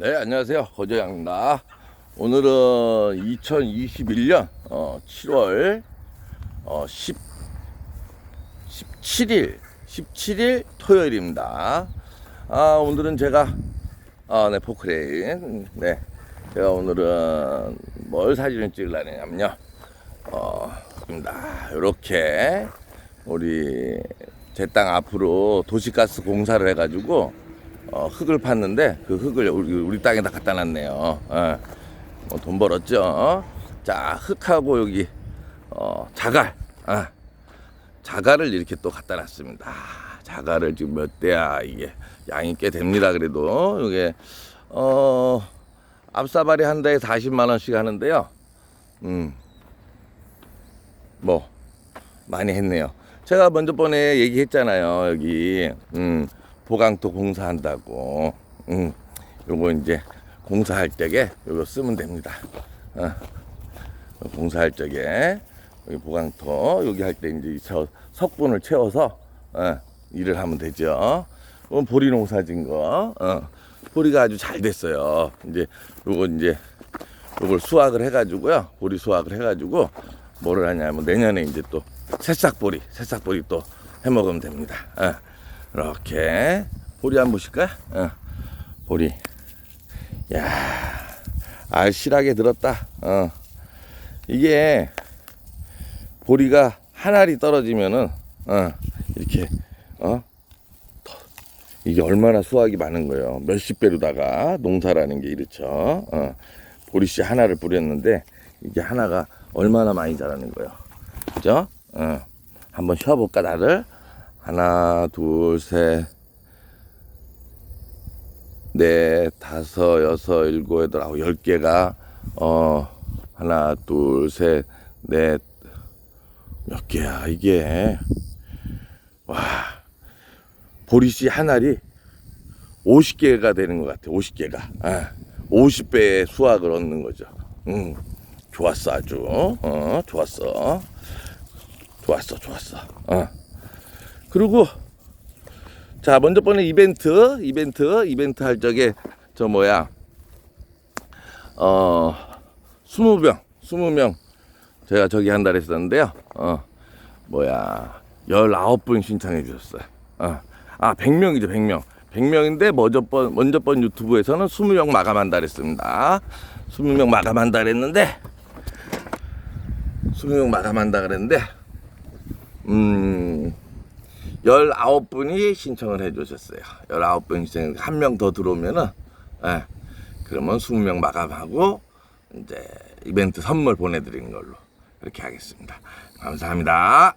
네, 안녕하세요. 거저양입니다. 오늘은 2021년 어, 7월 어, 10, 17일, 17일 토요일입니다. 아, 오늘은 제가, 아, 네, 포크레인. 네. 제가 오늘은 뭘 사진을 찍으려냐면요. 어, 입니다. 요렇게 우리 제 땅 앞으로 도시가스 공사를 해가지고 어, 흙을 팠는데 그 흙을 우리, 우리 땅에다 갖다 놨네요. 어, 뭐돈 벌었죠. 자, 흙하고 여기 어, 자갈, 아, 자갈을 이렇게 또 갖다 놨습니다. 자갈을 지금 몇 대야 이게 양이 꽤 됩니다. 그래도 이게 어, 앞사발이 한 대에 40만 원씩 하는데요. 음, 뭐 많이 했네요. 제가 먼저 번에 얘기했잖아요. 여기 음, 보강토 공사한다고. 음, 요거 이제 공사할 적에 요거 쓰면 됩니다. 어, 공사할 적에 여기 보강토 여기 할 때 이제 저 석분을 채워서 어, 일을 하면 되죠. 이건 보리 농사진 거. 어, 보리가 아주 잘 됐어요. 이제 요거 이제 요걸 수확을 해가지고요. 보리 수확을 해가지고 뭐를 하냐면 내년에 이제 또 새싹보리, 새싹보리 또 해먹으면 됩니다. 어, 이렇게 보리 한번 보실까? 어, 보리. 야, 알실하게 들었다. 어, 이게 보리가 한 알이 떨어지면은 어, 이렇게 어 이게 얼마나 수확이 많은 거예요. 몇십 배로다가 농사라는 게 이렇죠. 어, 보리씨 하나를 뿌렸는데 이게 하나가 얼마나 많이 자라는 거예요. 그죠? 어, 한번 쉬어볼까 나를 하나 둘 셋 넷, 다섯, 여섯, 일곱, 여덟, 아홉, 열 개가 어 하나, 둘, 셋, 넷, 몇 개야 이게 와 보리씨 한 알이 50개가 되는 것 같아. 50개가. 아, 50배의 수확을 얻는 거죠. 음, 좋았어 아주. 어, 좋았어. 좋았어, 좋았어. 어. 그리고 자 먼저 번에 이벤트, 이벤트, 이벤트 할 적에 저 뭐야 어 20명, 20명 제가 저기 한 달 했었는데요. 어 뭐야 19분 신청해 주셨어요. 어. 아 100명이죠, 100명. 100명인데 먼저 번 먼저 번 유튜브에서는 20명 마감한다 그랬습니다. 20명 마감한다 그랬는데 20명 마감한다 그랬는데 음 19분이 신청을 해 주셨어요. 19분 신청 한 명 더 들어오면은 예. 그러면 20명 마감하고 이제 이벤트 선물 보내 드리는 걸로 그렇게 하겠습니다. 감사합니다.